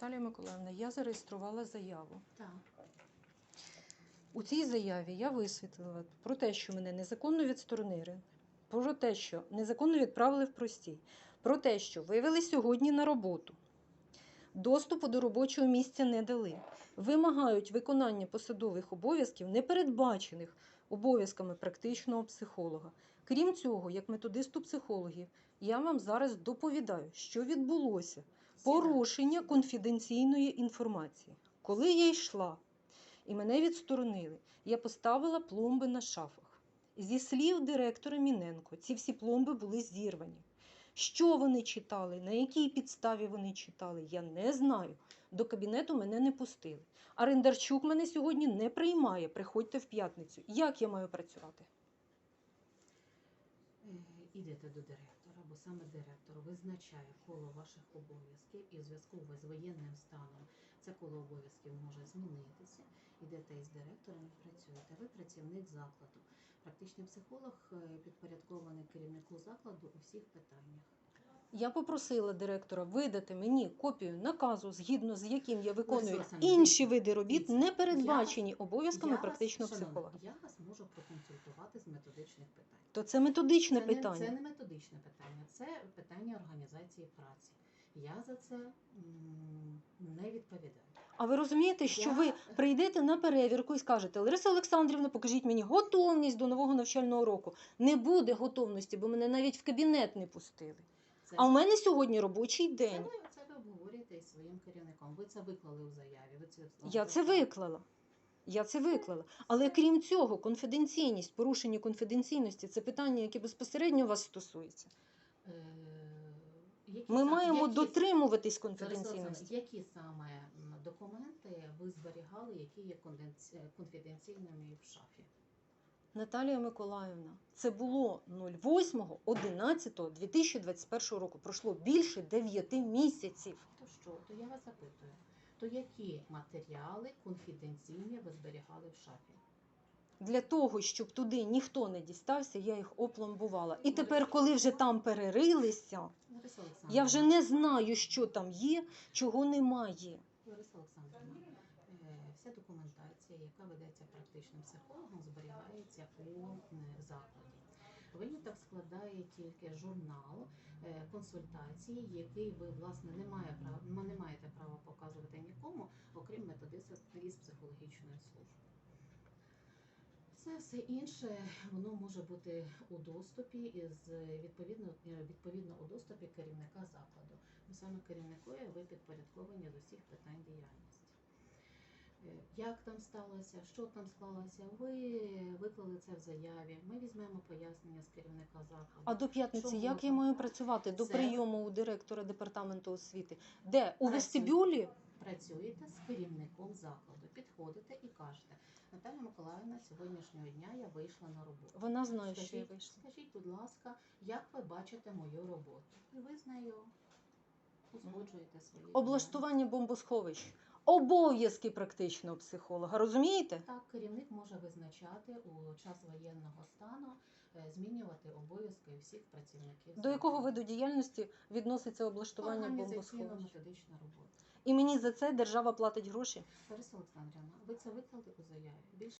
Наталія Миколаївна, я зареєструвала заяву. Так. У цій заяві я висвітлила про те, що мене незаконно відсторонили, про те, що незаконно відправили в простій, про те, що вивели сьогодні на роботу. Доступу до робочого місця не дали. Вимагають виконання посадових обов'язків, не передбачених обов'язками практичного психолога. Крім цього, як методисту психологів, я вам зараз доповідаю, що відбулося порушення конфіденційної інформації. Коли я йшла і мене відсторонили, я поставила пломби на шафах. Зі слів директора Міненко, ці всі пломби були зірвані. Що вони читали, на якій підставі вони читали, я не знаю. До кабінету мене не пустили. А Рендарчук мене сьогодні не приймає. Приходьте в п'ятницю. Як я маю працювати? Е, Ідете до директора, бо саме директор визначає коло ваших обов'язків і в зв'язку з воєнним станом це коло обов'язків може змінитися. Ідете із директором і працюєте. Ви працівник закладу. Практичний психолог е, підпорядкований керівнику закладу у всіх питаннях. Я попросила директора видати мені копію наказу, згідно з яким я виконую інші види робіт, не передбачені обов'язками практичного психолога. Я вас можу проконсультувати з методичних питань. То це методичне це Не, питання. це не методичне питання, це питання організації праці. Я за це не відповідаю. А ви розумієте, що Я- ви прийдете на перевірку і скажете, Лариса Олександрівна, покажіть мені готовність до нового навчального року. Не буде готовності, бо мене навіть в кабінет не пустили. Це, А у мене сьогодні робочий це, день. ви, це ви обговорюєте із своїм керівником. Ви це виклали у заяві. Ви це Я це виклала. Я це виклала. Але крім цього, конфіденційність, порушення конфіденційності це питання, яке безпосередньо вас стосується. Е, які Ми маємо які- дотримуватись Олександрівна, конфіденційності. Які саме м, документи ви зберігали, які є конфіденційними в шафі? Наталія Миколаївна, це було 08.11.2021 року. Пройшло більше 9 місяців. То що? То я вас запитую. То які матеріали конфіденційні ви зберігали в шафі? Для того, щоб туди ніхто не дістався, я їх опломбувала. І тепер, коли вже там перерилися, я вже не знаю, що там є, чого немає. Лариса Олександрівна, е, вся документація, яка ведеться практичним психологом, зберігається у е, закладі. Виняток складає тільки журнал е, консультації, який ви власне не, має права, не маєте права показувати нікому, окрім методиста із психологічної служби. Все все інше воно може бути у доступі із відповідно е, відповідно у доступі керівника закладу. Бо саме керівникою ви підпорядковані з усіх питань діяльності. Е, Як там сталося, що там склалося, ви виклали це в заяві. Ми візьмемо пояснення з керівника закладу. А до п'ятниці як я маю працювати? До Це- прийому у директора департаменту освіти. Де? У Працюй. вестибюлі? Працюєте з керівником закладу, підходите і кажете, Наталя Миколаївна, сьогоднішнього дня я вийшла на роботу. Вона знає, що я Скажіть, вийшла. скажіть, будь ласка, як ви бачите мою роботу? І ви з нею узгоджуєте свої Облаштування бомбосховищ. Обов'язки практичного психолога. Розумієте? Так, керівник може визначати у час воєнного стану, е, змінювати обов'язки всіх працівників. До якого виду діяльності відноситься облаштування бомбосховищ? Організаційно-методична робота. І мені за це держава платить гроші. Лариса Олександрівна, ви це виклали у заяві.